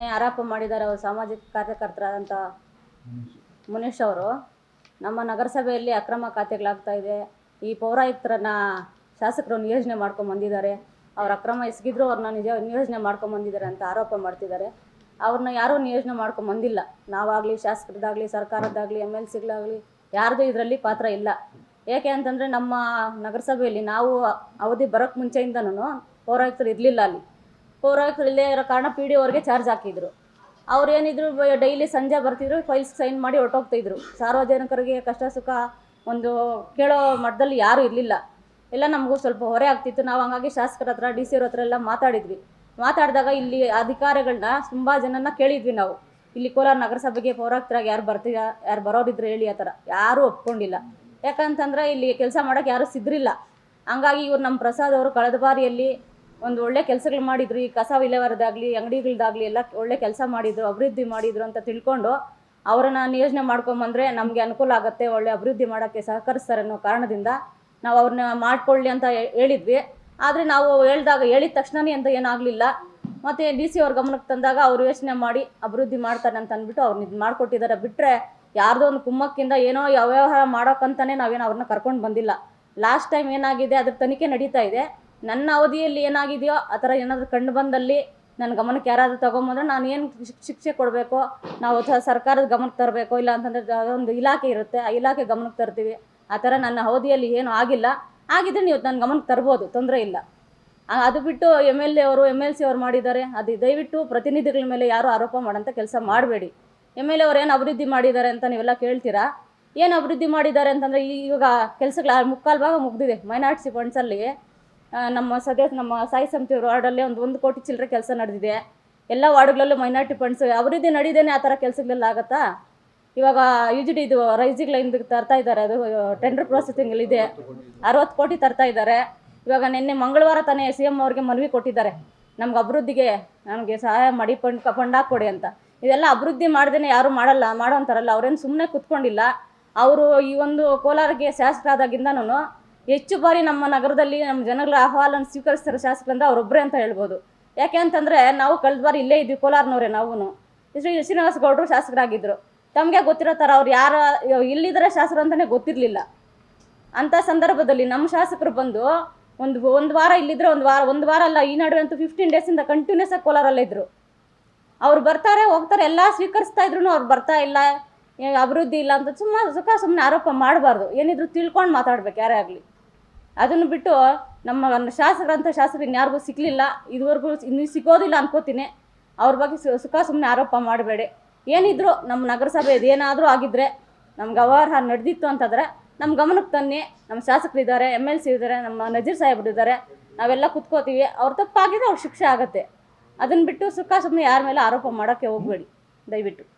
ಆರೋಪ ಮಾಡಿದ್ದಾರೆ ಅವರು ಸಾಮಾಜಿಕ ಕಾರ್ಯಕರ್ತರಾದಂಥ ಮುನೀಶ್. ಅವರು. ನಮ್ಮ ನಗರಸಭೆಯಲ್ಲಿ ಅಕ್ರಮ ಖಾತೆಗಳಾಗ್ತಾ ಇದೆ. ಈ ಪೌರಾಯುಕ್ತರನ್ನ ಶಾಸಕರು ನಿಯೋಜನೆ ಮಾಡ್ಕೊಂಡು ಬಂದಿದ್ದಾರೆ. ಅವ್ರ ಅಕ್ರಮ ಎಸಗಿದ್ರು ಅವ್ರನ್ನ ನಿಜ ನಿಯೋಜನೆ ಮಾಡ್ಕೊಂಡು ಬಂದಿದ್ದಾರೆ ಅಂತ ಆರೋಪ ಮಾಡ್ತಿದ್ದಾರೆ. ಅವ್ರನ್ನ ಯಾರೂ ನಿಯೋಜನೆ ಮಾಡ್ಕೊಂಡು ಬಂದಿಲ್ಲ. ನಾವಾಗಲಿ ಶಾಸಕರದ್ದಾಗಲಿ ಸರ್ಕಾರದ್ದಾಗಲಿ ಎಂ ಎಲ್ ಸಿಗಳಾಗಲಿ ಯಾರ್ದು ಇದರಲ್ಲಿ ಪಾತ್ರ ಇಲ್ಲ. ಏಕೆ ಅಂತಂದರೆ ನಮ್ಮ ನಗರಸಭೆಯಲ್ಲಿ ನಾವು ಅವಧಿ ಬರೋಕ್ಕೆ ಮುಂಚೆಯಿಂದನೂ ಪೌರಾಯುಕ್ತರು ಇರಲಿಲ್ಲ ಅಲ್ಲಿ. ಪೌರಾಯುಕ್ತರು ಇರೋ ಕಾರಣ ಪಿ ಡಿ ಅವ್ರಿಗೆ ಚಾರ್ಜ್ ಹಾಕಿದ್ರು. ಅವ್ರು ಏನಿದ್ರು ಡೈಲಿ ಸಂಜೆ ಬರ್ತಿದ್ರು ಫೈಲ್ಸ್ ಸೈನ್ ಮಾಡಿ ಹೊರಟೋಗ್ತಿದ್ರು. ಸಾರ್ವಜನಿಕರಿಗೆ ಕಷ್ಟ ಸುಖ ಒಂದು ಕೇಳೋ ಮಟ್ಟದಲ್ಲಿ ಯಾರೂ ಇರಲಿಲ್ಲ. ಎಲ್ಲ ನಮಗೂ ಸ್ವಲ್ಪ ಹೊರೆ ಆಗ್ತಿತ್ತು. ನಾವು ಹಂಗಾಗಿ ಶಾಸಕರ ಹತ್ರ ಡಿ ಸಿ ಅವ್ರ ಹತ್ರ ಎಲ್ಲ ಮಾತಾಡಿದ್ವಿ. ಮಾತಾಡಿದಾಗ ಇಲ್ಲಿ ಅಧಿಕಾರಿಗಳನ್ನ ತುಂಬ ಜನನ ಕೇಳಿದ್ವಿ ನಾವು. ಇಲ್ಲಿ ಕೋಲಾರ ನಗರಸಭೆಗೆ ಪೌರಾಕ್ತರಾಗಿ ಯಾರು ಬರ್ತೀರಾ, ಯಾರು ಬರೋರಿದ್ರೆ ಹೇಳಿ ಆ ಥರ. ಯಾರೂ ಒಪ್ಕೊಂಡಿಲ್ಲ. ಯಾಕಂತಂದ್ರೆ ಇಲ್ಲಿ ಕೆಲಸ ಮಾಡೋಕ್ಕೆ ಯಾರೂ ಸಿದ್ರಿಲ್ಲ. ಹಂಗಾಗಿ ಇವ್ರು ನಮ್ಮ ಪ್ರಸಾದ್ ಅವರು ಕಳೆದ ಬಾರಿಯಲ್ಲಿ ಒಂದು ಒಳ್ಳೆ ಕೆಲಸಗಳು ಮಾಡಿದ್ರು, ಈ ಕಸ ವಿಲೇವಾರದಾಗಲಿ, ಅಂಗಡಿಗಳದಾಗಲಿ ಎಲ್ಲ ಒಳ್ಳೆ ಕೆಲಸ ಮಾಡಿದ್ರು, ಅಭಿವೃದ್ಧಿ ಮಾಡಿದ್ರು ಅಂತ ತಿಳ್ಕೊಂಡು ಅವರನ್ನ ನಿಯೋಜನೆ ಮಾಡ್ಕೊಂಬಂದರೆ ನಮಗೆ ಅನುಕೂಲ ಆಗುತ್ತೆ, ಒಳ್ಳೆ ಅಭಿವೃದ್ಧಿ ಮಾಡೋಕ್ಕೆ ಸಹಕರಿಸ್ತಾರೆ ಅನ್ನೋ ಕಾರಣದಿಂದ ನಾವು ಅವ್ರನ್ನ ಮಾಡಿಕೊಳ್ಳಿ ಅಂತ ಹೇಳಿದ್ವಿ. ಆದರೆ ನಾವು ಹೇಳಿದಾಗ ಹೇಳಿದ ತಕ್ಷಣನೇ ಅಂತ ಏನಾಗಲಿಲ್ಲ ಮತ್ತು ಡಿ ಸಿ ಅವ್ರ ಗಮನಕ್ಕೆ ತಂದಾಗ ಅವ್ರು ಯೋಚನೆ ಮಾಡಿ ಅಭಿವೃದ್ಧಿ ಮಾಡ್ತಾರೆ ಅಂತ ಅಂದ್ಬಿಟ್ಟು ಅವ್ರನ್ನ ಇದು ಮಾಡಿಕೊಟ್ಟಿದ್ದಾರೆ ಬಿಟ್ಟರೆ ಯಾರ್ದೋ ಒಂದು ಕುಮ್ಮಕ್ಕಿಂದ ಏನೋ ಅವ್ಯವಹಾರ ಮಾಡೋಕ್ಕಂತಲೇ ನಾವೇನು ಅವ್ರನ್ನ ಕರ್ಕೊಂಡು ಬಂದಿಲ್ಲ. ಲಾಸ್ಟ್ ಟೈಮ್ ಏನಾಗಿದೆ ಅದ್ರ ತನಿಖೆ ನಡೀತಾ ಇದೆ. ನನ್ನ ಅವಧಿಯಲ್ಲಿ ಏನಾಗಿದೆಯೋ ಆ ಥರ ಏನಾದರೂ ಕಂಡು ಬಂದಲ್ಲಿ ನನ್ನ ಗಮನಕ್ಕೆ ಯಾರಾದರೂ ತೊಗೊಂಬಂದ್ರೆ ನಾನು ಏನು ಶಿಕ್ಷೆ ಕೊಡಬೇಕು, ನಾವು ಸರ್ಕಾರದ ಗಮನಕ್ಕೆ ತರಬೇಕು ಇಲ್ಲ ಅಂತಂದರೆ ಒಂದು ಇಲಾಖೆ ಇರುತ್ತೆ, ಆ ಇಲಾಖೆ ಗಮನಕ್ಕೆ ತರ್ತೀವಿ. ಆ ಥರ ನನ್ನ ಅವಧಿಯಲ್ಲಿ ಏನೂ ಆಗಿಲ್ಲ. ಆಗಿದ್ರೆ ನೀವು ನನ್ನ ಗಮನಕ್ಕೆ ತರ್ಬೋದು, ತೊಂದರೆ ಇಲ್ಲ. ಅದು ಬಿಟ್ಟು ಎಂ ಎಲ್ ಎ ಅವರು ಎಂ ಎಲ್ ಸಿ ಅವರು ಮಾಡಿದ್ದಾರೆ, ಅದು ದಯವಿಟ್ಟು ಪ್ರತಿನಿಧಿಗಳ ಮೇಲೆ ಯಾರು ಆರೋಪ ಮಾಡೋಂಥ ಕೆಲಸ ಮಾಡಬೇಡಿ. ಎಂ ಎಲ್ ಎ ಅವ್ರು ಏನು ಅಭಿವೃದ್ಧಿ ಮಾಡಿದ್ದಾರೆ ಅಂತ ನೀವೆಲ್ಲ ಕೇಳ್ತೀರಾ? ಏನು ಅಭಿವೃದ್ಧಿ ಮಾಡಿದ್ದಾರೆ ಅಂತಂದರೆ ಈಗ ಕೆಲಸಗಳ ಮುಕ್ಕಾಲು ಭಾಗ ಮುಗ್ದಿದೆ ಮೈನಾರಿಟಿ ಫಂಡ್ಸಲ್ಲಿ ನಮ್ಮ ಸದ್ಯ ನಮ್ಮ ಸಾಯಿ ಸಮಿತಿ ವಾರ್ಡಲ್ಲೇ ಒಂದು ಒಂದು ಕೋಟಿ ಚಿಲ್ಲರೆ ಕೆಲಸ ನಡೆದಿದೆ. ಎಲ್ಲ ವಾರ್ಡ್ಗಳಲ್ಲೂ ಮೈನಾರಿಟಿ ಫಂಡ್ಸ್ ಅವರಿದ್ದೇ ನಡೀದೇನೆ ಆ ಥರ ಕೆಲಸಗಳೆಲ್ಲ ಆಗುತ್ತಾ? ಇವಾಗ ಯು ಜಿ ಡಿ ಇದು ರೈಸಿಂಗ್ ಲೈನ್ ತರ್ತಾ ಇದ್ದಾರೆ, ಅದು ಟೆಂಡರ್ ಪ್ರೊಸೆಸಿಂಗ್ ಇದೆ. ಅರವತ್ತು ಕೋಟಿ ತರ್ತಾ ಇದ್ದಾರೆ. ಇವಾಗ ನಿನ್ನೆ ಮಂಗಳವಾರ ತಾನೇ ಸಿ ಎಂ ಅವ್ರಿಗೆ ಮನವಿ ಕೊಟ್ಟಿದ್ದಾರೆ. ನಮ್ಗೆ ಅಭಿವೃದ್ಧಿಗೆ ನಮಗೆ ಸಹಾಯ ಮಾಡಿ, ಫಂಡ್ ಫಂಡ್ ಹಾಕ್ಕೊಡಿ ಅಂತ. ಇದೆಲ್ಲ ಅಭಿವೃದ್ಧಿ ಮಾಡ್ದೇ ಯಾರು ಮಾಡಲ್ಲ, ಮಾಡೋ ಅಂತಾರಲ್ಲ. ಅವ್ರೇನು ಸುಮ್ಮನೆ ಕುತ್ಕೊಂಡಿಲ್ಲ. ಅವರು ಈ ಒಂದು ಕೋಲಾರಕ್ಕೆ ಶಾಸಕರಾದಾಗಿಂದನೂ ಹೆಚ್ಚು ಬಾರಿ ನಮ್ಮ ನಗರದಲ್ಲಿ ನಮ್ಮ ಜನಗಳ ಅಹವಾಲನ್ನು ಸ್ವೀಕರಿಸ್ತಾರೆ ಶಾಸಕರಂದ್ರೆ ಅವರೊಬ್ಬರೇ ಅಂತ ಹೇಳ್ಬೋದು. ಯಾಕೆ ಅಂತಂದರೆ ನಾವು ಕಳೆದ ಬಾರಿ ಇಲ್ಲೇ ಇದ್ವಿ, ಕೋಲಾರನವ್ರೆ ನಾವು ಶ್ರೀ ಶ್ರೀನಿವಾಸ ಗೌಡರು ಶಾಸಕರಾಗಿದ್ದರು ತಮಗೆ ಗೊತ್ತಿರೋ ಥರ ಅವ್ರು ಯಾರ ಇಲ್ಲಿದ್ರೆ ಶಾಸಕರು ಅಂತಲೇ ಗೊತ್ತಿರಲಿಲ್ಲ. ಅಂಥ ಸಂದರ್ಭದಲ್ಲಿ ನಮ್ಮ ಶಾಸಕರು ಬಂದು ಒಂದು ಒಂದು ವಾರ ಇಲ್ಲಿದ್ರೆ ಒಂದು ವಾರ ಒಂದು ವಾರ ಅಲ್ಲ, ಈ ನಡುವೆ ಅಂತೂ ಫಿಫ್ಟೀನ್ ಡೇಸಿಂದ ಕಂಟಿನ್ಯೂಸ್ ಆಗಿ ಕೋಲಾರಲ್ಲೇ ಇದ್ದರು ಅವ್ರು ಬರ್ತಾರೆ, ಹೋಗ್ತಾರೆ, ಎಲ್ಲ ಸ್ವೀಕರಿಸ್ತಾ ಇದ್ರು ಅವ್ರು ಬರ್ತಾ ಇಲ್ಲ ಅಭಿವೃದ್ಧಿ ಇಲ್ಲ ಅಂತ ಸುಮ್ಮ ಸುಖ ಸುಮ್ಮನೆ ಆರೋಪ ಮಾಡಬಾರ್ದು. ಏನಿದ್ರು ತಿಳ್ಕೊಂಡು ಮಾತಾಡ್ಬೇಕು, ಯಾರೇ ಆಗಲಿ. ಅದನ್ನು ಬಿಟ್ಟು ನಮ್ಮ ಶಾಸಕರಂಥ ಶಾಸಕರು ಇನ್ಯಾರಿಗೂ ಸಿಕ್ಕಲಿಲ್ಲ ಇದುವರೆಗೂ ಇನ್ನು ಸಿಗೋದಿಲ್ಲ ಅನ್ಕೋತೀನಿ. ಅವ್ರ ಬಗ್ಗೆ ಸುಖ ಸುಮ್ಮನೆ ಆರೋಪ ಮಾಡಬೇಡಿ. ಏನಿದ್ರು ನಮ್ಮ ನಗರಸಭೆ ಏನಾದರೂ ಆಗಿದ್ದರೆ ನಮ್ಗೆ ಅವ್ಯವಹಾರ ನಡೆದಿತ್ತು ಅಂತಂದರೆ ನಮ್ಮ ಗಮನಕ್ಕೆ ತನ್ನಿ. ನಮ್ಮ ಶಾಸಕರು ಇದ್ದಾರೆ, ಎಂ ಎಲ್ ಸಿ ಇದ್ದಾರೆ, ನಮ್ಮ ನಜೀರ್ ಸಾಹೇಬ್ರು ಇದ್ದಾರೆ. ನಾವೆಲ್ಲ ಕುತ್ಕೋತೀವಿ. ಅವ್ರ ತಪ್ಪಾಗಿದ್ರೆ ಅವ್ರ ಶಿಕ್ಷೆ ಆಗುತ್ತೆ. ಅದನ್ನು ಬಿಟ್ಟು ಸುಖ ಸುಮ್ಮನೆ ಯಾರ ಮೇಲೆ ಆರೋಪ ಮಾಡೋಕ್ಕೆ ಹೋಗಬೇಡಿ. ದಯವಿಟ್ಟು.